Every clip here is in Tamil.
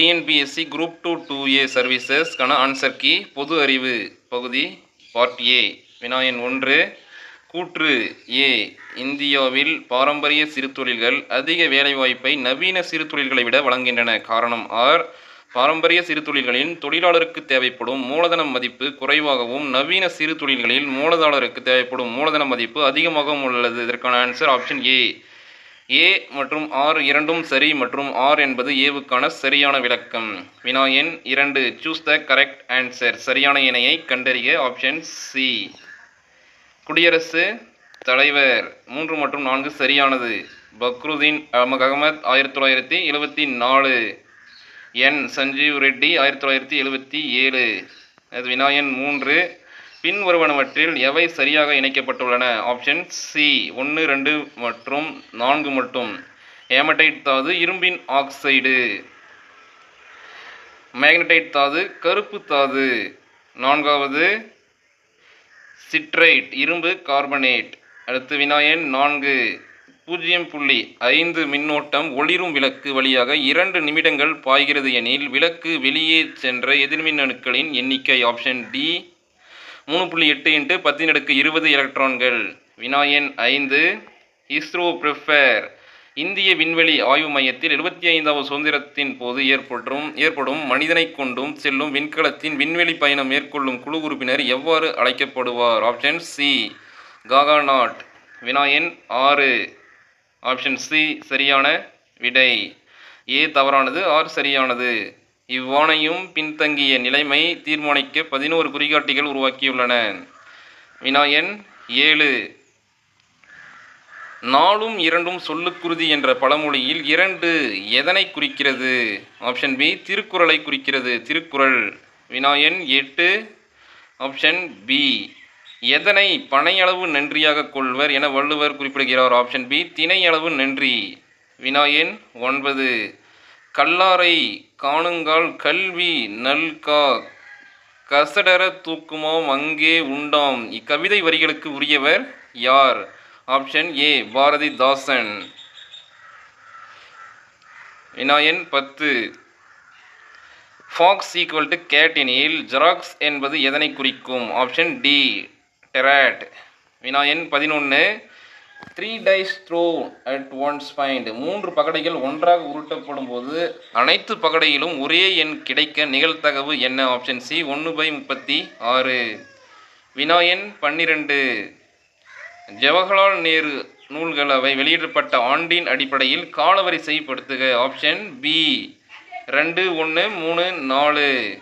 TNPSC group two two A சர்வீசஸ்க்கான answer key பொது அறிவு பகுதி பார்ட் ஏ வினாயன் ஒன்று கூற்று ஏ இந்தியாவில் பாரம்பரிய சிறு தொழில்கள் அதிக வேலைவாய்ப்பை நவீன சிறு தொழில்களை விட வழங்குகின்றன. காரணம் ஆர் பாரம்பரிய சிறுதொழில்களின் தொழிலாளருக்கு தேவைப்படும் மூலதன மதிப்பு குறைவாகவும் நவீன சிறு தொழில்களில் மூலதாளருக்கு தேவைப்படும் மூலதன மதிப்பு அதிகமாகவும் உள்ளது. இதற்கான ஆன்சர் ஆப்ஷன் ஏ ஏ மற்றும் ஆர் இரண்டும் சரி மற்றும் ஆர் என்பது ஏவுக்கான சரியான விளக்கம். வினா எண் இரண்டு. சூஸ் த கரெக்ட் ஆன்சர் சரியான இணையை கண்டறிய ஆப்ஷன் சி குடியரசு தலைவர். மூன்று மற்றும் நான்கு சரியானது. பக்ருதீன் அஹமத் அகமத் ஆயிரத்தி தொள்ளாயிரத்தி எழுபத்தி நாலு. என். சஞ்சீவ் ரெட்டி ஆயிரத்தி தொள்ளாயிரத்தி எழுபத்தி ஏழு. அது வினாயன் மூன்று. பின்வருவனவற்றில் எவை சரியாக இணைக்கப்பட்டுள்ளன? ஆப்ஷன் சி ஒன்று ரெண்டு மற்றும் நான்கு மட்டும். ஏமடைட் தாது இரும்பின் ஆக்சைடு மேக்னடைட் தாது கருப்பு தாது. நான்காவது சிட்ரைட் இரும்பு கார்பனேட் அடுத்து வினாயன் நான்கு. பூஜ்ஜியம் புள்ளி ஐந்து மின்னோட்டம் ஒளிரும் விளக்கு வழியாக இரண்டு நிமிடங்கள் பாய்கிறது எனில் விளக்கு வெளியே சென்ற எதிர்மின் அணுக்களின் எண்ணிக்கை. ஆப்ஷன் டி மூணு புள்ளி எட்டு இன்ட்டு பத்தின் அடுக்கு இருபது எலக்ட்ரான்கள். வினாயன் ஐந்து இஸ்ரோ ப்ரிஃபர். இந்திய விண்வெளி ஆய்வு மையத்தில் எழுபத்தி ஐந்தாவது சுதந்திரத்தின் போது ஏற்படும் ஏற்படும் மனிதனை கொண்டும் செல்லும் விண்கலத்தின் விண்வெளி பயணம் மேற்கொள்ளும் குழு உறுப்பினர் எவ்வாறு அழைக்கப்படுவார்? ஆப்ஷன் சி காகாநாட் வினாயன் ஆறு. ஆப்ஷன் சி சரியான விடை. ஏ தவறானது. ஆர் சரியானது. இவ்வாணையும் பின்தங்கிய நிலைமை தீர்மானிக்க பதினோரு குறிகாட்டிகள் உருவாக்கியுள்ளன. வினாயன் ஏழு. நாளும் இரண்டும் சொல்லுக்குருதி என்ற பழமொழியில் இரண்டு எதனை குறிக்கிறது? ஆப்ஷன் பி திருக்குறளை குறிக்கிறது. திருக்குறள். வினாயன் எட்டு. ஆப்ஷன் பி எதனை பனையளவு நன்றியாக கொள்வர் என வள்ளுவர் குறிப்பிடுகிறார். ஆப்ஷன் பி திணையளவு நன்றி. வினாயன் ஒன்பது. கல்லாரை காணுங்கால் கல்வி நல்கா கசடர தூக்குமாம் அங்கே உண்டாம். இக்கவிதை வரிகளுக்கு உரியவர் யார்? Option A Bharathidasan. வினாயன் பத்து. ஃபாக்ஸ் ஈக்குவல் டு கேட் எனில் ஜெராக்ஸ் என்பது எதனை குறிக்கும்? ஆப்ஷன் டி டெராட் வினாயன் பதினொன்று three dice throw at once find மூன்று பகடைகள் ஒன்றாக உருட்டப்படும் போது அனைத்து பகடையிலும் ஒரே எண் கிடைக்க நிகழ்த்தகவு என்ன? ஆப்ஷன் சி ஒன்று பை முப்பத்தி ஆறு. வினாயன் பன்னிரெண்டு. ஜவஹர்லால் நேரு நூல்கள் அவை வெளியிடப்பட்ட ஆண்டின் அடிப்படையில் காலவரிசைப்படுத்துக. ஆப்ஷன் பி ரெண்டு ஒன்று மூணு நாலு.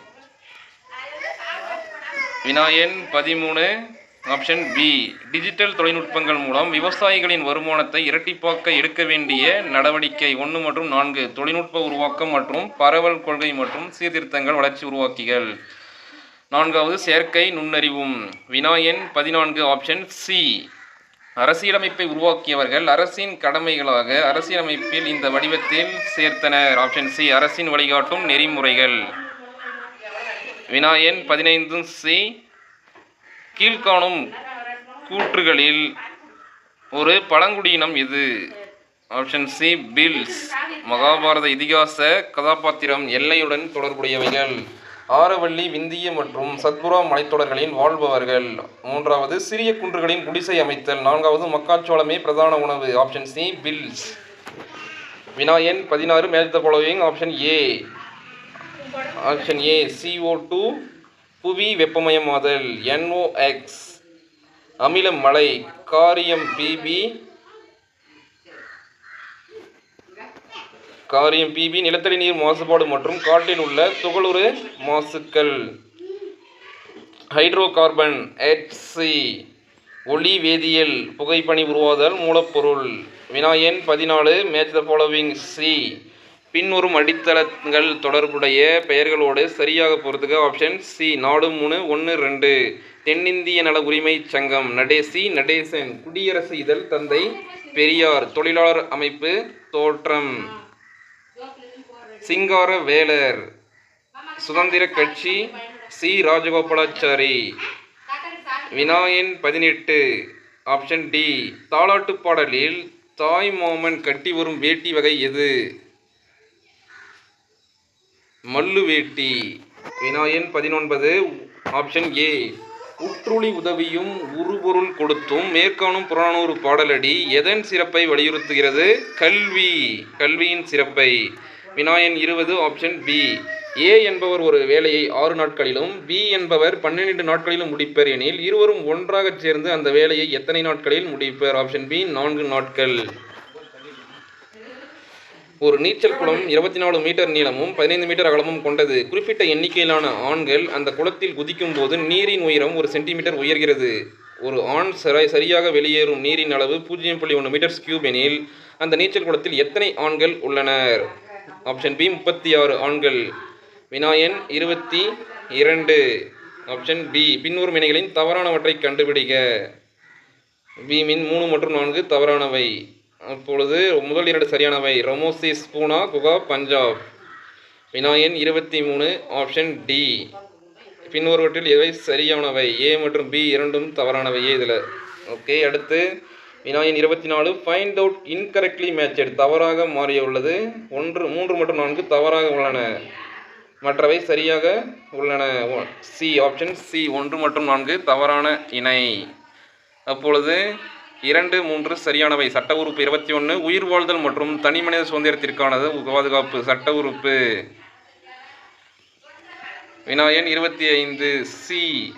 வினாயன் பதிமூணு. Option B. டிஜிட்டல் தொழில்நுட்பங்கள் மூலம் விவசாயிகளின் வருமானத்தை இரட்டிப்பாக்க எடுக்க வேண்டிய நடவடிக்கை ஒன்று மற்றும் நான்கு. தொழில்நுட்ப உருவாக்கம் மற்றும் பரவல் கொள்கை மற்றும் சீர்திருத்தங்கள் வளர்ச்சி உருவாக்கிகள். நான்காவது செயற்கை நுண்ணறிவும். வினாயன் பதினான்கு ஆப்ஷன் சி. அரசியலமைப்பை உருவாக்கியவர்கள் அரசின் கடமைகளாக அரசியலமைப்பில் இந்த வடிவத்தில் சேர்த்தனர். ஆப்ஷன் சி அரசின் வழிகாட்டும் நெறிமுறைகள். வினாயன் பதினைந்தும் சி. கீழ்காணும் கூற்றுகளில் ஒரு பழங்குடியினம் எது ஆப்ஷன் சி பில்ஸ் மகாபாரத இதிகாச கதாபாத்திரம் எல்லையுடன் தொடர்புடையவைகள். ஆரவள்ளி விந்திய மற்றும் சத்புரா மலைத்தொடர்களின் வாழ்பவர்கள். மூன்றாவது சிறிய குன்றுகளின் குடிசை அமைத்தல். நான்காவது மக்காச்சோளமே பிரதான உணவு. ஆப்ஷன் சி பில்ஸ் வினாயன் பதினாறு match the option A option A CO two புவி வெப்பமயமாதல் என்ஓஎக்ஸ் அமிலம் மழை காரியம் பிபி காரியம் பிபி நிலத்தடி நீர் மாசுபாடு மற்றும் காட்டில் உள்ள துகளுறு மாசுக்கள். ஹைட்ரோ கார்பன் HC ஒளி வேதியியல் புகைப்பனி உருவாதல் மூலப்பொருள். வினாயன் பதினாலு மேட்ச் த ஃபாலோவிங் சி பின்வரும் அடித்தளங்கள் தொடர்புடைய பெயர்களோடு சரியாக பொறுத்துக ஆப்ஷன் சி நாடு மூணு ஒன்று ரெண்டு. தென்னிந்திய நல உரிமை சங்கம் நடேசி நடேசன். குடியரசு இதழ் தந்தை பெரியார். தொழிலாளர் அமைப்பு தோற்றம். சிங்கார வேலர். சுதந்திர கட்சி சி ராஜகோபாலாச்சாரி. வினாயன் பதினெட்டு. ஆப்ஷன் டி தாலாட்டு பாடலில் தாய் மாமன் கட்டி வரும் வேட்டி வகை எது? மல்லுவேட்டி வினாயன் பதினொன்பது ஆப்ஷன் ஏ உற்றுளி உதவியும் உருபொருள் கொடுத்தும் மேற்காணும் புறநானூறு பாடலடி எதன் சிறப்பை வலியுறுத்துகிறது? கல்வி. கல்வியின் சிறப்பை. வினாயன் இருபது ஆப்ஷன் பி ஏ என்பவர் ஒரு வேலையை ஆறு நாட்களிலும் பி என்பவர் பன்னிரெண்டு நாட்களிலும் முடிப்பர் எனில் இருவரும் ஒன்றாகச் சேர்ந்து அந்த வேலையை எத்தனை நாட்களில் முடிப்பர்? ஆப்ஷன் பி நான்கு நாட்கள். ஒரு நீச்சல் குளம் இருபத்தி நாலு மீட்டர் நீளமும் பதினைந்து மீட்டர் அகலமும் கொண்டது. குறிப்பிட்ட எண்ணிக்கையிலான ஆண்கள் அந்த குளத்தில் குதிக்கும் போது நீரின் உயரம் ஒரு சென்டிமீட்டர் உயர்கிறது. ஒரு ஆண் சரி சரியாக வெளியேறும் நீரின் அளவு பூஜ்ஜியம் புள்ளி ஒன்று மீட்டர்ஸ் கியூப் எனில் அந்த நீச்சல் குளத்தில் எத்தனை ஆண்கள் உள்ளனர்? ஆப்ஷன் பி முப்பத்தி ஆறு ஆண்கள். வினாயன் இருபத்தி இரண்டு ஆப்ஷன் பி பின்வரும் வினைகளின் தவறானவற்றை கண்டுபிடிக்க பி மின் மூணு மற்றும் நான்கு தவறானவை. அப்பொழுது முதல் இரண்டு சரியானவை. ரொமோசிஸ் பூனா குகா பஞ்சாப். வினாயன் இருபத்தி மூணு ஆப்ஷன் டி. பின்வருவற்றில் எவை சரியானவை? ஏ மற்றும் பி இரண்டும் தவறானவை. இதில். ஓகே அடுத்து வினாயின் இருபத்தி நாலு. ஃபைண்ட் அவுட் இன்கரெக்ட்லி மேட்சட் தவறாக மாறிய உள்ளது ஒன்று மூன்று மற்றும் நான்கு தவறாக உள்ளன. மற்றவை சரியாக உள்ளன. C option C. ஒன்று மற்றும் நான்கு தவறான இணை. அப்பொழுது இரண்டு மூன்று சரியானவை. சட்ட உறுப்பு இருபத்தி ஒன்று உயிர் வாழ்தல் மற்றும் தனிமனித சுதந்திரத்திற்கானது பாதுகாப்பு. சட்ட உறுப்பு. வினாயன் இருபத்தி ஐந்து சி.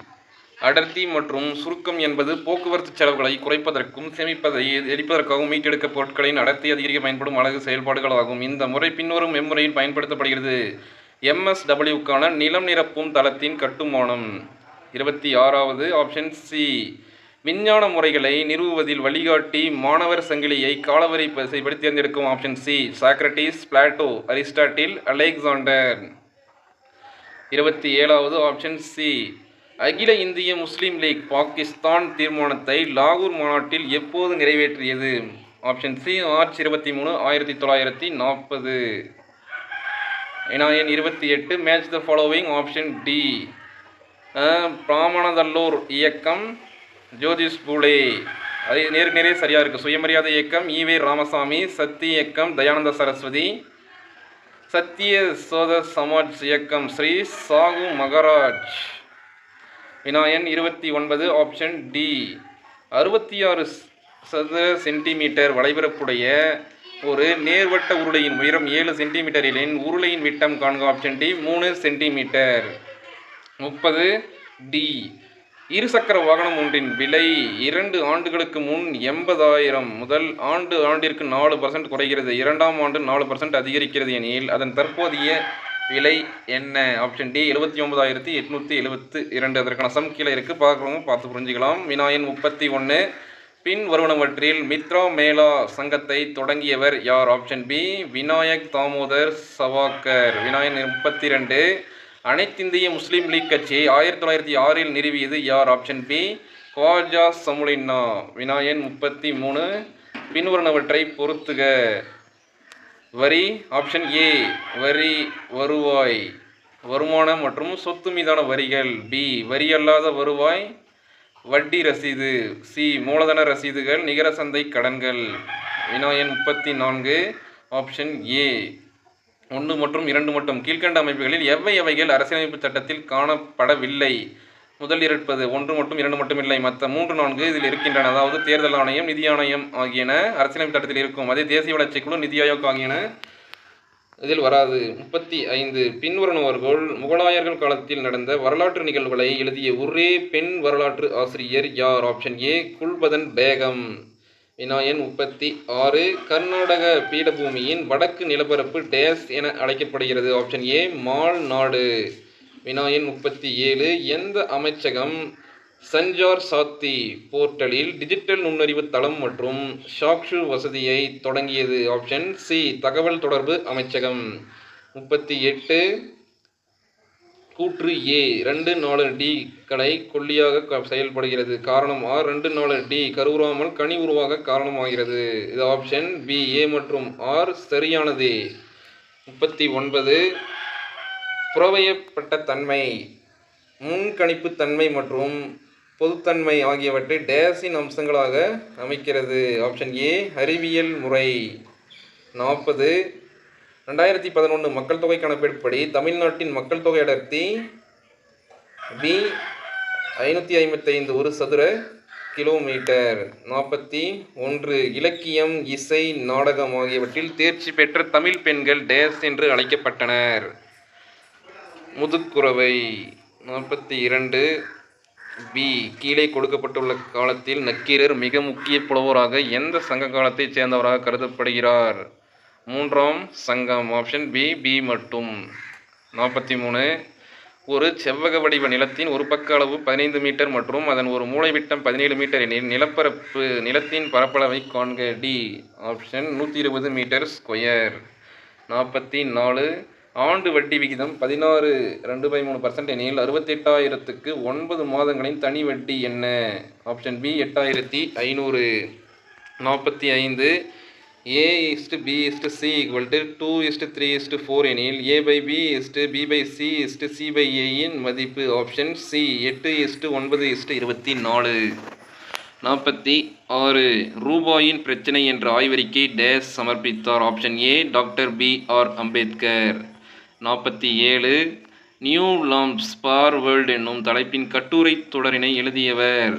அடர்த்தி மற்றும் சுருக்கம் என்பது போக்குவரத்து செலவுகளை குறைப்பதற்கும் சேமிப்பதை எரிப்பதற்காகவும் மீட்டெடுக்க பொருட்களின் அடர்த்தி அதிகரிக்க பயன்படும் அழகு செயல்பாடுகளாகும். இந்த முறை பின்வரும் எம்முறையில் பயன்படுத்தப்படுகிறது. எம்எஸ்டபிள்யூக்கான நிலம் நிரப்பும் தளத்தின் கட்டுமானம். இருபத்தி ஆறாவது ஆப்ஷன் சி. விஞ்ஞான முறைகளை நிறுவுவதில் வழிகாட்டி மாணவர் சங்கிலியை காலவரை படி தேர்ந்தெடுக்கும் option C Socrates Plato Aristotle Alexander இருபத்தி ஏழாவது ஆப்ஷன் சி அகில இந்திய முஸ்லீம் லீக் பாகிஸ்தான் தீர்மானத்தை லாகூர் மாநாட்டில் எப்போது நிறைவேற்றியது? ஆப்ஷன் சி மார்ச் இருபத்தி மூணு ஆயிரத்தி தொள்ளாயிரத்தி நாற்பது. வினாயன் இருபத்தி எட்டு match the following option D பிராமணதல்லூர் இயக்கம் ஜோதிஷ் பூலே அது நேருக்கு நேரே சரியாக இருக்குது சுயமரியாதை இயக்கம் ஈவே ராமசாமி சக்தி இயக்கம் தயானந்த சரஸ்வதி. சத்திய சோத சமாஜ் இயக்கம் ஸ்ரீ சாகு மகராஜ். வினாயன் இருபத்தி ஒன்பது ஆப்ஷன் டி. அறுபத்தி ஆறு சதுர சென்டிமீட்டர் வளைபரப்புடைய ஒரு நேர்வட்ட உருளையின் உயரம் ஏழு சென்டிமீட்டரிலின் உருளையின் விட்டம் காண்க ஆப்ஷன் டி மூணு சென்டிமீட்டர். முப்பது டி. இருசக்கர வாகனம் ஒன்றின் விலை இரண்டு ஆண்டுகளுக்கு முன் எண்பதாயிரம். முதல் ஆண்டு ஆண்டிற்கு நாலு பர்சன்ட் குறைகிறது. இரண்டாம் ஆண்டு நாலு பர்சன்ட் அதிகரிக்கிறது எனில் அதன் தற்போதைய விலை என்ன? ஆப்ஷன் டி எழுபத்தி ஒன்பதாயிரத்தி எட்நூற்றி எழுபத்து இரண்டு. அதற்கான சம் கீழே இருக்குது பார்க்குறவங்க பார்த்து புரிஞ்சுக்கலாம். வினாயன் முப்பத்தி ஒன்று பின் வருவனவற்றில் மித்ரா மேளா சங்கத்தை தொடங்கியவர் யார்? ஆப்ஷன் பி விநாயக் தாமோதர் சவாக்கர் விநாயன் முப்பத்தி ரெண்டு அனைத்திந்திய முஸ்லீம் லீக் கட்சியை ஆயிரத்தி தொள்ளாயிரத்தி ஆறில் நிறுவியது யார்? ஆப்ஷன் பி குவாஜா சமுலின்னா வினாயன் முப்பத்தி மூணு. பின்வருணவற்றை பொறுத்துக. வரி ஆப்ஷன் ஏ வரி வருவாய். வருமானம் மற்றும் சொத்து மீதான வரிகள். பி வரி அல்லாத வருவாய். வட்டி ரசீது. சி மூலதன ரசீதுகள் நிகர சந்தை கடன்கள். வினாயன் முப்பத்தி நான்கு. ஆப்ஷன் ஏ ஒன்று மற்றும் இரண்டு மட்டும். கீழ்கண்ட அமைப்புகளில் எவை எவைகள் அரசியலமைப்பு சட்டத்தில் காணப்படவில்லை? முதல் இருப்பது ஒன்று மட்டும் இரண்டு மட்டும் இல்லை மற்ற மூன்று நான்கு இதில் இருக்கின்றன. அதாவது தேர்தல் ஆணையம் நிதி ஆணையம் ஆகியன அரசியலமைப்பு சட்டத்தில் இருக்கும். அதே தேசிய வளர்ச்சி குழு நிதி ஆயோக் ஆகியன இதில் வராது. முப்பத்தி ஐந்து. பின்வருணவர்கள் முகலாயர்கள் காலத்தில் நடந்த வரலாற்று நிகழ்வுகளை எழுதிய ஒரே பெண் வரலாற்று ஆசிரியர் யார்? Option A Gulbadan Begum. வினாயன் முப்பத்தி ஆறு கர்நாடக பீடபூமியின் வடக்கு நிலப்பரப்பு டேஸ் என அழைக்கப்படுகிறது. ஆப்ஷன் ஏ மால் நாடு. வினாயன் முப்பத்தி ஏழு எந்த அமைச்சகம் சஞ்சார் சாத்தி போர்ட்டலில் டிஜிட்டல் நுண்ணறிவு தளம் மற்றும் ஷாக்ஷு வசதியை தொடங்கியது? ஆப்ஷன் சி தகவல் தொடர்பு அமைச்சகம். முப்பத்தி எட்டு கூற்று ஏ. ரெண்டு நாலு டி களை கொல்லியாக செயல்படுகிறது. காரணம் ஆர் ரெண்டு நாலு டி கருவுறாமல் கனி உருவாக காரணமாகிறது. இது ஆப்ஷன் பி. ஏ மற்றும் ஆர் சரியானது. முப்பத்தி ஒன்பது. புறவையப்பட்ட தன்மை முன்கணிப்பு தன்மை மற்றும் பொதுத்தன்மை ஆகியவற்றை டேஸின் அம்சங்களாக அமைக்கிறது. ஆப்ஷன் ஏ அறிவியல் முறை. நாற்பது. ரெண்டாயிரத்தி பதினொன்று மக்கள் தொகை கணக்கெடுப்படி தமிழ்நாட்டின் மக்கள் தொகை அடர்த்தி பி ஐநூற்றி ஐம்பத்தைந்து ஒரு சதுர கிலோமீட்டர். நாற்பத்தி ஒன்று இலக்கியம் இசை நாடகம் ஆகியவற்றில் தேர்ச்சி பெற்ற தமிழ் பெண்கள் டேஸ் என்று அழைக்கப்பட்டனர். முதுக்குறவை நாற்பத்தி இரண்டு. பி கீழே கொடுக்கப்பட்டுள்ள காலத்தில் நக்கீரர் மிக முக்கிய புலவராக எந்த சங்க காலத்தைச் சேர்ந்தவராக கருதப்படுகிறார்? மூன்றாம் சங்கம் ஆப்ஷன் பி பி மட்டும். நாற்பத்தி மூணு. ஒரு செவ்வக வடிவ நிலத்தின் ஒரு பக்க அளவு பதினைந்து மீட்டர் மற்றும் அதன் ஒரு மூளைவிட்டம் பதினேழு மீட்டர் எனில் நிலப்பரப்பு நிலத்தின் பரப்பளவை காண்க டி ஆப்ஷன் நூற்றி இருபது மீட்டர் ஸ்கொயர் நாற்பத்தி நாலு. ஆண்டு வட்டி விகிதம் பதினாறு ரெண்டு பை மூணு பர்சன்ட் எனில் அறுபத்தெட்டாயிரத்துக்கு ஒன்பது மாதங்களின் தனி வட்டி என்ன? ஆப்ஷன் பி எட்டாயிரத்தி ஐநூறு. நாற்பத்தி ஐந்து. A is to B is to C equal to two is to three is to four எனில் A by B is to B by C is to C by ஏயின் மதிப்பு ஆப்ஷன் சி எட்டு இஸ்டு ஒன்பது இஸ்டு இருபத்தி நாலு. நாற்பத்தி ஆறு. ரூபாயின் பிரச்சனை என்ற ஆய்வறிக்கை டேஸ் சமர்ப்பித்தார். Option A doctor B R Ambedkar. நாற்பத்தி ஏழு. நியூ லாம்ப்ஸ் பார் வேர்ல்டு என்னும் தலைப்பின் கட்டுரை தொடரினை எழுதியவர்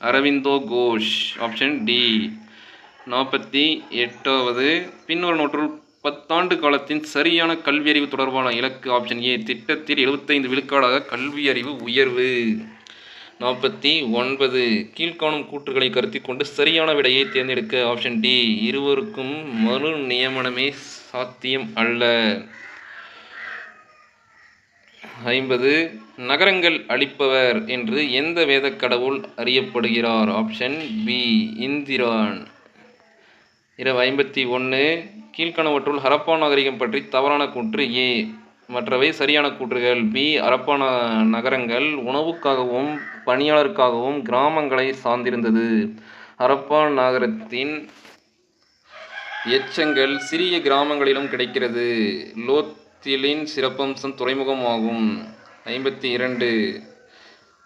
அரவிந்தோ கோஷ். ஆப்ஷன் டி நாற்பத்தி எட்டாவது. பின்வரும் நூற்றுள் பத்தாண்டு காலத்தின் சரியான கல்வியறிவு தொடர்பான இலக்கு ஆப்ஷன் ஏ திட்டத்தில் எழுபத்தைந்து விழுக்காடாக கல்வியறிவு உயர்வு. நாற்பத்தி ஒன்பது. கீழ்காணும் கூற்றுகளை கருத்தி கொண்டு சரியான விடையை தேர்ந்தெடுக்க ஆப்ஷன் டி இருவருக்கும் மறு நியமனமே சாத்தியம் அல்ல. ஐம்பது. நகரங்கள் அளிப்பவர் என்று எந்த வேதக் கடவுள் அறியப்படுகிறார்? Option B Indiran. இரவு ஐம்பத்தி ஒன்று கீழ்கணவற்றுள் ஹரப்பா நாகரிகம் பற்றி தவறான கூற்று ஏ. மற்றவை சரியான கூற்றுகள். பி. ஹரப்பா நகரங்கள் உணவுக்காகவும் பணியாளருக்காகவும் கிராமங்களை சார்ந்திருந்தது. அரப்பா நகரத்தின் எச்சங்கள் சிறிய கிராமங்களிலும் கிடைக்கிறது. லோத்திலின் சிறப்பம்சம் துறைமுகமாகும். ஐம்பத்தி இரண்டு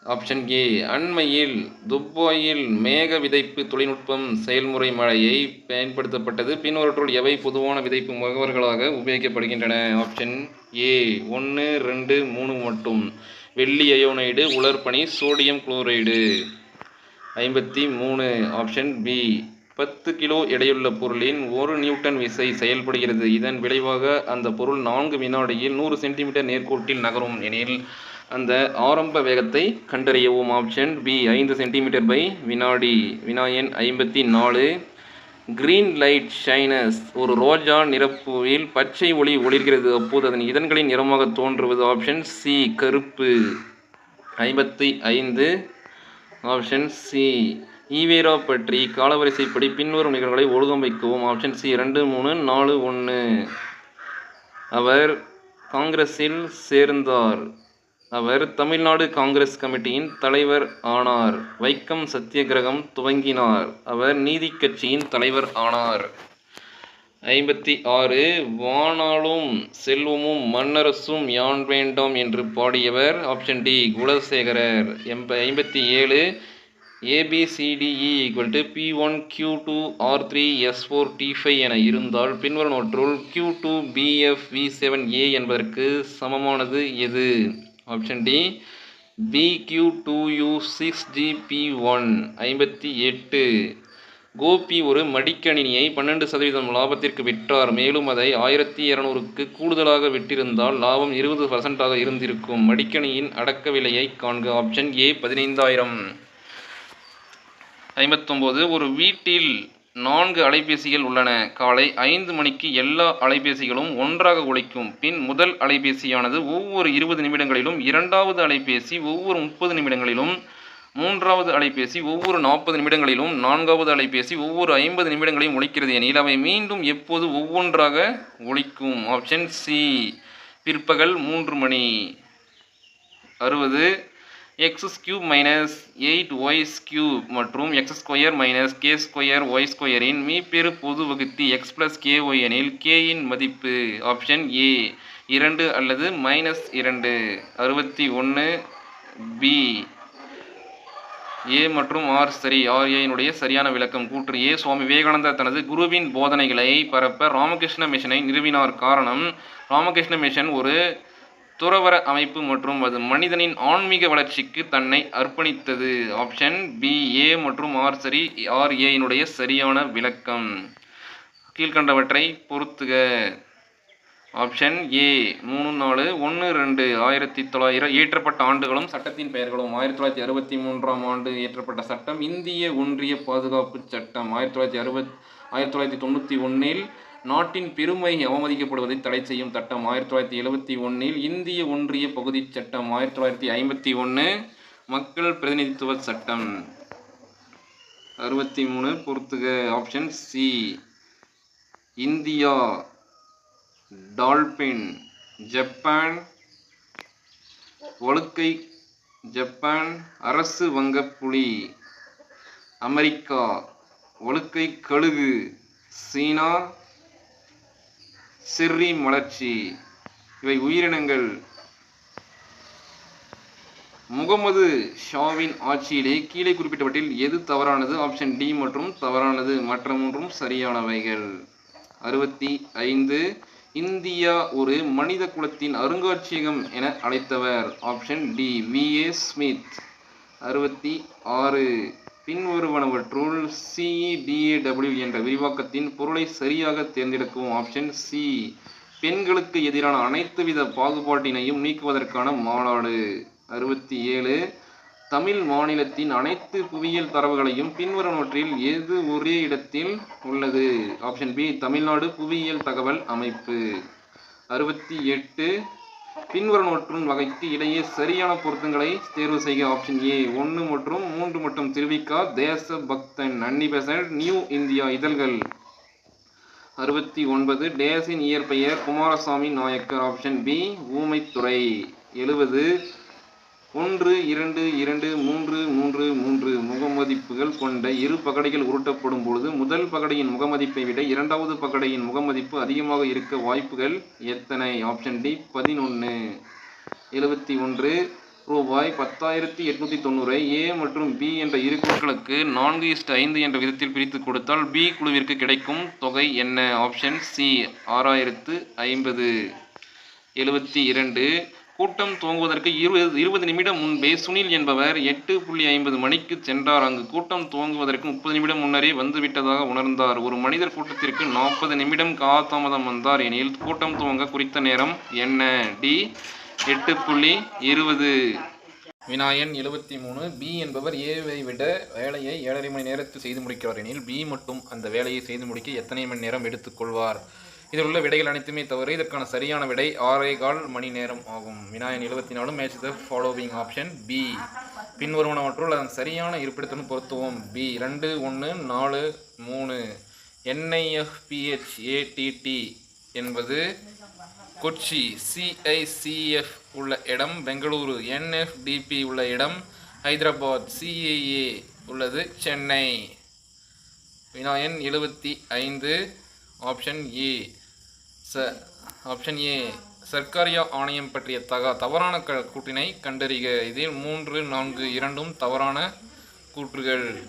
ஆப்ஷன் ஏ அண்மையில் துப்பாயில் மேக விதைப்பு தொழில்நுட்பம் செயல்முறை மழையை பயன்படுத்தப்பட்டது. பின்வற்றுள் எவை பொதுவான விதைப்பு முகவர்களாக உபயோகிக்கப்படுகின்றன? ஆப்ஷன் ஏ ஒன்று ரெண்டு மூணு மட்டும். வெள்ளி அயோனைடு உலர்பனி சோடியம் குளோரைடு. ஐம்பத்தி மூணு. ஆப்ஷன் பி பத்து கிலோ எடையுள்ள பொருளின் ஒரு நியூட்டன் விசை செயல்படுகிறது. இதன் விளைவாக அந்த பொருள் நான்கு வினாடியில் நூறு சென்டிமீட்டர் நேர்கோட்டில் நகரும். எனில் அந்த ஆரம்ப வேகத்தை கண்டறியவும் ஆப்ஷன் பி ஐந்து சென்டிமீட்டர் பை வினாடி வினாயன் ஐம்பத்தி நாலு. கிரீன் லைட் ஷைனஸ் ஒரு ரோஜா நிரப்புவில் பச்சை ஒளி ஒளிர்கிறது. அப்போது அதன் இதழ்களின் நிறமாக தோன்றுவது ஆப்ஷன் சி கருப்பு. ஐம்பத்தி ஐந்து. ஆப்ஷன் சி ஈவேரா பற்றி காலவரிசைப்படி பின்வரும் நிகழ்வுகளை ஒழுங்கமைக்கவும் ஆப்ஷன் சி ரெண்டு மூணு நாலு ஒன்று அவர் காங்கிரஸில் சேர்ந்தார். அவர் தமிழ்நாடு காங்கிரஸ் கமிட்டியின் தலைவர் ஆனார். வைக்கம் சத்தியகிரகம் துவங்கினார். அவர் நீதி கட்சியின் தலைவர் ஆனார். ஐம்பத்தி ஆறு வானாலும் செல்வமும் மன்னரசும் யான் வேண்டாம் என்று பாடியவர் ஆப்ஷன் டி குலசேகரர். எம்ப ஐம்பத்தி ஏழு ABCDE equal to P one Q two R three S four T e five என இருந்தால் பின்வரும் நோற்றுள் Q two BF V seven A என்பதற்கு சமமானது எது? Option D P Q two U six GB one ஐம்பத்தி எட்டு. கோபி ஒரு மடிக்கணினியை பன்னெண்டு சதவீதம் லாபத்திற்கு விற்றார். மேலும் அதை ஆயிரத்தி இரநூறுக்கு கூடுதலாக விட்டிருந்தால் லாபம் இருபது பர்சன்டாக இருந்திருக்கும். மடிக்கணியின் அடக்க விலையை காண்க. ஆப்ஷன் ஏ பதினைந்தாயிரம். ஐம்பத்தொம்போது ஒரு வீட்டில் நான்கு அலைபேசிகள் உள்ளன. காலை ஐந்து மணிக்கு எல்லா அலைபேசிகளும் ஒன்றாக ஒழிக்கும் பின் முதல் அலைபேசியானது ஒவ்வொரு இருபது நிமிடங்களிலும் இரண்டாவது அலைபேசி ஒவ்வொரு முப்பது நிமிடங்களிலும் மூன்றாவது அலைபேசி ஒவ்வொரு நாற்பது நிமிடங்களிலும் நான்காவது அலைபேசி ஒவ்வொரு ஐம்பது நிமிடங்களையும் ஒழிக்கிறது எனில் அவை மீண்டும் எப்போது ஒவ்வொன்றாக ஒழிக்கும் ஆப்ஷன் சி. பிற்பகல் மூன்று மணி அறுபது. X cube minus eight y's cube மற்றும் x square minus k square y ஸ்கொயரின் மீப்பெரு பொது வகுத்தி எக்ஸ் பிளஸ் கே ஒய் எனில் கேயின் மதிப்பு ஆப்ஷன் ஏ இரண்டு அல்லது மைனஸ் இரண்டு. அறுபத்தி ஒன்று பி ஏ மற்றும் ஆர் சரி. ஆர் ஏனுடைய சரியான விளக்கம். கூற்று ஏ சுவாமி விவேகானந்தர் தனது குருவின் போதனைகளை பரப்ப ராமகிருஷ்ண மிஷனை நிறுவினார். காரணம் ராமகிருஷ்ண மிஷன் ஒரு துறவற அமைப்பு மற்றும் அது மனிதனின் ஆன்மீக வளர்ச்சிக்கு தன்னை அர்ப்பணித்தது. ஆப்ஷன் பி ஏ மற்றும் ஆர் சரி ஆர் ஏனுடைய சரியான விளக்கம். கீழ்கண்டவற்றை பொறுத்துக. ஆப்ஷன் ஏ மூணு நாலு ஒன்று ரெண்டு ஆயிரத்தி தொள்ளாயிரம் இயற்றப்பட்ட ஆண்டுகளும் சட்டத்தின் பெயர்களும். ஆயிரத்தி தொள்ளாயிரத்தி அறுபத்தி மூன்றாம் ஆண்டு இயற்றப்பட்ட சட்டம் இந்திய ஒன்றிய பாதுகாப்பு சட்டம். ஆயிரத்தி தொள்ளாயிரத்தி அறுபத் ஆயிரத்தி தொள்ளாயிரத்தி தொண்ணூற்றி ஒன்றில் நாட்டின் பெருமை அவமதிக்கப்படுவதை தடை செய்யும் சட்டம் ஆயிரத்தி தொள்ளாயிரத்தி எழுபத்தி ஒன்றில் இந்திய ஒன்றிய பகுதி சட்டம் ஆயிரத்தி தொள்ளாயிரத்தி ஐம்பத்தி ஒன்று மக்கள் பிரதிநிதித்துவ சட்டம். அறுபத்தி மூணு பொறுத்துக. Option C India dolphin. Japan ஒழுக்கை ஜப்பான் அரசு வங்கப்புலி. அமெரிக்கா ஒழுக்கை கழுகு. சீனா சிறி மலர்ச்சி. இவை உயிரினங்கள். முகமது ஷாவின் ஆட்சியிலே கீழே குறிப்பிட்டவற்றில் எது தவறானது? ஆப்ஷன் டி மற்றும் தவறானது. மற்ற மூன்றும் சரியானவைகள். அறுபத்தி ஐந்து. இந்தியா ஒரு மனித குலத்தின் அருங்காட்சியகம் என அழைத்தவர். Option D. V. A. Smith. அறுபத்தி ஆறு. பின்வருவனவற்றுள் சிஇடிஏடபிள்யூ என்ற விரிவாக்கத்தின் பொருளை சரியாக தேர்ந்தெடுக்கவும். ஆப்ஷன் சி பெண்களுக்கு எதிரான அனைத்து வித பாகுபாட்டினையும் நீக்குவதற்கான மாநாடு. அறுபத்தி ஏழு தமிழ் மாநிலத்தின் அனைத்து புவியியல் தரவுகளையும் பின்வருவனவற்றில் எது ஒரே இடத்தில் உள்ளது? ஆப்ஷன் பி தமிழ்நாடு புவியியல் தகவல் அமைப்பு. அறுபத்தி எட்டு பின்வரும் மற்றும் வகைக்கு இடையே சரியான பொருத்தங்களை தேர்வு செய்க. ஆப்ஷன் ஏ ஒன்று மற்றும் மூன்று மற்றும் திருவிக்கா. தேச பக்தன் அன்னிபெசன்ட் நியூ இந்தியா இதழ்கள். அறுபத்தி ஒன்பது டேஸின் இயற்பெயர் Kumaraswamy Nayakkar. Option B Oomaithurai. எழுபது ஒன்று இரண்டு இரண்டு மூன்று மூன்று மூன்று முகமதிப்புகள் கொண்ட இரு பகடைகள் உருட்டப்படும் பொழுது முதல் பகடையின் முகமதிப்பை விட இரண்டாவது பகடையின் முகமதிப்பு அதிகமாக இருக்க வாய்ப்புகள் எத்தனை? ஆப்ஷன் டி பதினொன்று எழுபத்தி ஒன்று ரூபாய் பத்தாயிரத்தி எட்நூற்றி தொண்ணூறை ஏ மற்றும் பி என்ற இரு குழுக்களுக்கு நான்கு இஸ்ட் ஐந்து என்ற விதத்தில் பிரித்து கொடுத்தால் பி குழுவிற்கு கிடைக்கும் தொகை என்ன? ஆப்ஷன் சி ஆறாயிரத்து ஐம்பது. எழுபத்தி இரண்டு கூட்டம் துவங்குவதற்கு இருபது இருபது நிமிடம் முன்பே சுனில் என்பவர் எட்டு புள்ளி ஐம்பது மணிக்கு சென்றார். அங்கு கூட்டம் துவங்குவதற்கு முப்பது நிமிடம் முன்னரே வந்துவிட்டதாக உணர்ந்தார். ஒரு மனிதர் கூட்டத்திற்கு நாற்பது நிமிடம் காலதாமதம் வந்தார். எனில் கூட்டம் துவங்க குறித்த நேரம் என்ன? டி எட்டு புள்ளி இருபது. வினாயன் எழுபத்தி மூணு பி என்பவர் ஏவை விட வேலையை ஏழரை மணி நேரத்தில் செய்து முடிக்கிறார். எனில் பி மட்டும் அந்த வேலையை செய்து முடிக்க எத்தனை மணி நேரம் எடுத்துக்கொள்வார் இதில் உள்ள விடைகள் அனைத்துமே தவிர இதற்கான சரியான விடை ஆறே கால் மணி நேரம் ஆகும். வினாயன் எழுபத்தி நாலு match the following option B பின்வருவனவற்றுள் அதன் சரியான இருப்பிடத்துடன் பொருத்துவோம். பி ரெண்டு ஒன்று நாலு மூணு. என்ஐஎஃப்பிஹெச் ஏடிடி என்பது கொச்சி சிஐசிஎஃப் உள்ள இடம். பெங்களூரு என்எஃப்டிபி உள்ள இடம். ஹைதராபாத் சிஏஏ உள்ளது. சென்னை. வினாயன் எழுபத்தி ஐந்து. Option A. ச ஆப்ஷன் ஏ. சர்க்காரியா ஆணையம் பற்றிய தகா தவறான க கூட்டினை கண்டறிக. இதில் மூன்று நான்கு இரண்டும் தவறான கூற்றுகள்.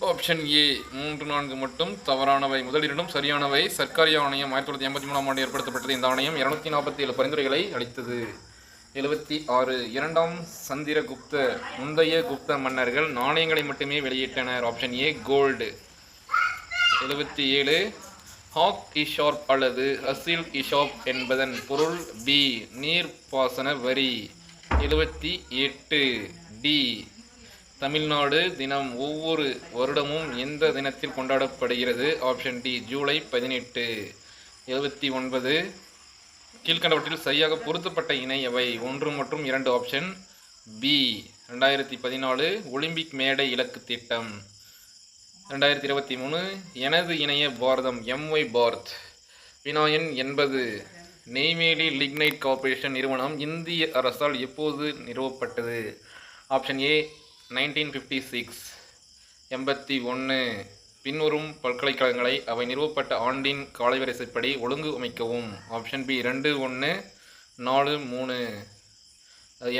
Option A. மூன்று நான்கு மட்டும் தவறானவை. முதலிரண்டும் சரியானவை. சர்க்காரி ஆணையம் ஆயிரத்தி தொள்ளாயிரத்தி எண்பத்தி மூணாம் ஆண்டு ஏற்படுத்தப்பட்டது. இந்த ஆணையம் இருநூத்தி நாற்பத்தி ஏழு பரிந்துரைகளை அளித்தது. எழுபத்தி ஆறு இரண்டாம் சந்திரகுப்த முந்தைய குப்த மன்னர்கள் நாணயங்களை மட்டுமே வெளியிட்டனர். Option A gold. எழுபத்தி ஏழு ஹாக் இஷார்ப் அல்லது அசில் இஷாப் என்பதன் பொருள் பி நீர்ப்பாசன வரி. எழுபத்தி எட்டு டி தமிழ்நாடு தினம் ஒவ்வொரு வருடமும் எந்த தினத்தில் கொண்டாடப்படுகிறது? ஆப்ஷன் டி ஜூலை பதினெட்டு. எழுபத்தி ஒன்பது கீழ்கண்டவற்றில் சரியாக பொருத்தப்பட்ட இணை அவை ஒன்று மற்றும் இரண்டு. ஆப்ஷன் பி ரெண்டாயிரத்தி பதினாலு ஒலிம்பிக் மேடை இலக்கு திட்டம். ரெண்டாயிரத்தி இருபத்தி மூணு எனது இணைய பாரதம் எம்ஒய் பாரத் வினாயன் எண்பது நெய்வேலி லிக்னைட் கார்ப்பரேஷன் நிறுவனம் இந்திய அரசால் எப்போது நிறுவப்பட்டது? Option A nineteen fifty six எண்பத்தி ஒன்று. பின்வரும் பல்கலைக்கழகங்களை அவை நிறுவப்பட்ட ஆண்டின் காலவரிசைப்படி ஒழுங்கு அமைக்கவும். ஆப்ஷன் பி ரெண்டு ஒன்று நாலு மூணு.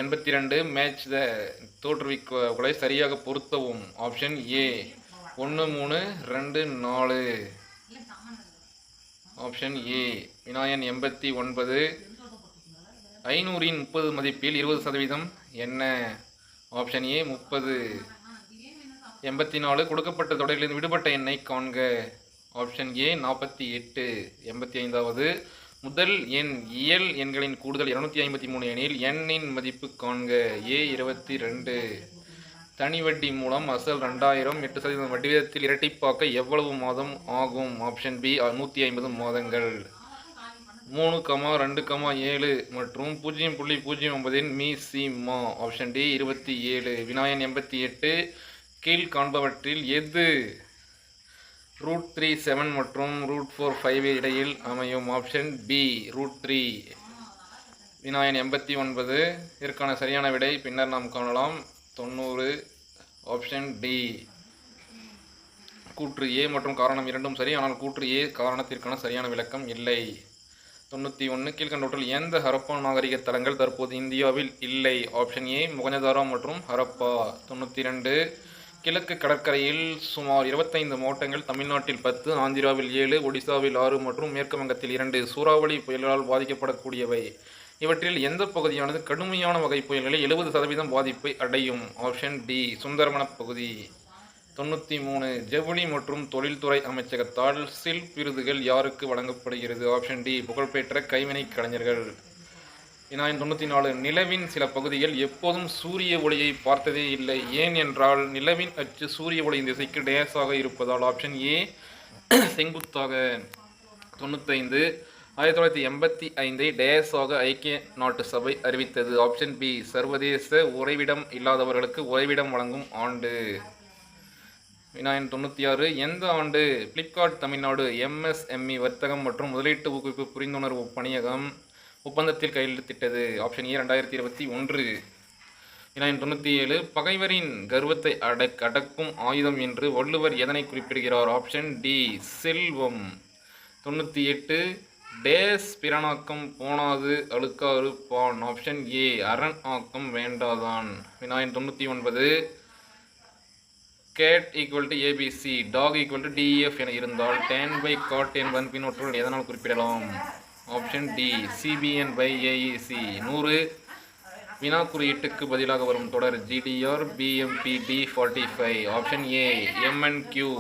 எண்பத்தி ரெண்டு மேட்ச் த தோற்றுவிக்கலை சரியாக பொருத்தவும். ஆப்ஷன் ஏ ஒன்று மூணு ரெண்டு நாலு. ஆப்ஷன் ஏ விநாயன் எண்பத்தி ஒன்பது. ஐநூறின் முப்பது மதிப்பில் இருபது சதவீதம் என்ன? ஆப்ஷன் ஏ முப்பது. எண்பத்தி நாலு கொடுக்கப்பட்ட தொடரிலிருந்து விடுபட்ட எண்ணை காண்க. ஆப்ஷன் ஏ நாற்பத்தி எட்டு. எண்பத்தி ஐந்தாவது. முதல் எண் இயல் எண்களின் கூடுதல் இரநூத்தி ஐம்பத்தி மூணு எனில் எண்ணின் மதிப்பு காண்க. ஏ இருபத்தி ரெண்டு. தனி வட்டி மூலம் அசல் ரெண்டாயிரம் எட்டு சதவீதம் வட்டி விகிதத்தில் இரட்டிப்பாக்க எவ்வளவு மாதம் ஆகும்? ஆப்ஷன் பி நூற்றி ஐம்பது மாதங்கள். மூணு கமா ரெண்டு கமா ஏழு மற்றும் பூஜ்ஜியம் புள்ளி பூஜ்ஜியம் ஒன்பதின் மீ சி மா. ஆப்ஷன் டி இருபத்தி ஏழு. வினாயன் எண்பத்தி எட்டு. கீழ் காண்பவற்றில் எது? ரூட் த்ரீ செவன் மற்றும் ரூட் ஃபோர் ஃபைவ் இடையில் அமையும். ஆப்ஷன் பி ரூட் த்ரீ வினாயன் எண்பத்தி ஒன்பது. இதற்கான சரியான விடை பின்னர் நாம் காணலாம். தொண்ணூறு. ஆப்ஷன் டி கூற்று ஏ மற்றும் காரணம் இரண்டும் சரி ஆனால் கூற்று ஏ காரணத்திற்கான சரியான விளக்கம் இல்லை. தொண்ணூற்றி ஒன்று கீழ்கண்டவற்றில் எந்த ஹரப்பா நாகரிக தலங்கள் தற்போது இந்தியாவில் இல்லை? ஆப்ஷன் ஏ முகஞ்சதாரா மற்றும் ஹரப்பா. தொண்ணூற்றி ரெண்டு கிழக்கு கடற்கரையில் சுமார் இருபத்தைந்து மாவட்டங்கள் தமிழ்நாட்டில் பத்து ஆந்திராவில் ஏழு ஒடிசாவில் ஆறு மற்றும் மேற்கு வங்கத்தில் இரண்டு. சூறாவளி புயல்களால் பாதிக்கப்படக்கூடியவை. இவற்றில் எந்த பகுதியானது கடுமையான வகை புயல்களில் எழுபது சதவீதம் பாதிப்பை அடையும்? ஆப்ஷன் டி சுந்தரவன பகுதி. தொண்ணூற்றி மூணு ஜவுளி மற்றும் தொழில்துறை அமைச்சகத்தால் சில் விருதுகள் யாருக்கு வழங்கப்படுகிறது? ஆப்ஷன் டி புகழ்பெற்ற கைவினை கலைஞர்கள். வினாயின் தொண்ணூற்றி நாலு நிலவின் சில பகுதிகள் எப்போதும் சூரிய ஒளியை பார்த்ததே இல்லை. ஏன் என்றால் நிலவின் அச்சு சூரிய ஒளியின் திசைக்கு டேஸாக இருப்பதால். ஆப்ஷன் ஏ செங்குத்தாக. தொண்ணூத்தைந்து ஆயிரத்தி தொள்ளாயிரத்தி எண்பத்தி ஐந்தை டேசோக ஐக்கிய நாட்டு சபை அறிவித்தது. ஆப்ஷன் பி சர்வதேச உறைவிடம் இல்லாதவர்களுக்கு உறைவிடம் வழங்கும் ஆண்டு. வினாயன் தொண்ணூற்றி ஆறு எந்த ஆண்டு? ஃப்ளிப்கார்ட் தமிழ்நாடு எம்எஸ்எம்இ வர்த்தகம் மற்றும் முதலீட்டு ஊக்குவிப்பு புரிந்துணர்வு பணியகம் ஒப்பந்தத்தில் கையெழுத்திட்டது. ஆப்ஷன் ஏ ரெண்டாயிரத்தி இருபத்தி ஒன்று. வினாயன் தொண்ணூற்றி ஏழு பகைவரின் கர்வத்தை அடக் அடக்கும் ஆயுதம் என்று வள்ளுவர் எதனை குறிப்பிடுகிறார்? ஆப்ஷன் டி செல்வம். தொண்ணூற்றி எட்டு டேஸ் பிறனாக்கம் போனாது அழுக்காறு பான் ஆப்ஷன் ஏ அரண் ஆக்கம் வேண்டாதான். வினாயின் தொண்ணூற்றி ஒன்பது. Cat equal to ABC dog equal to DF என இருந்தால் டேன் பை காட் என்பதன் பின்னொற்றுகள் எதனால் குறிப்பிடலாம்? Option D CBN by AEC நூறு. வினா குறியீட்டுக்கு பதிலாக வரும் தொடர் GTR BMP D forty five option A MNQ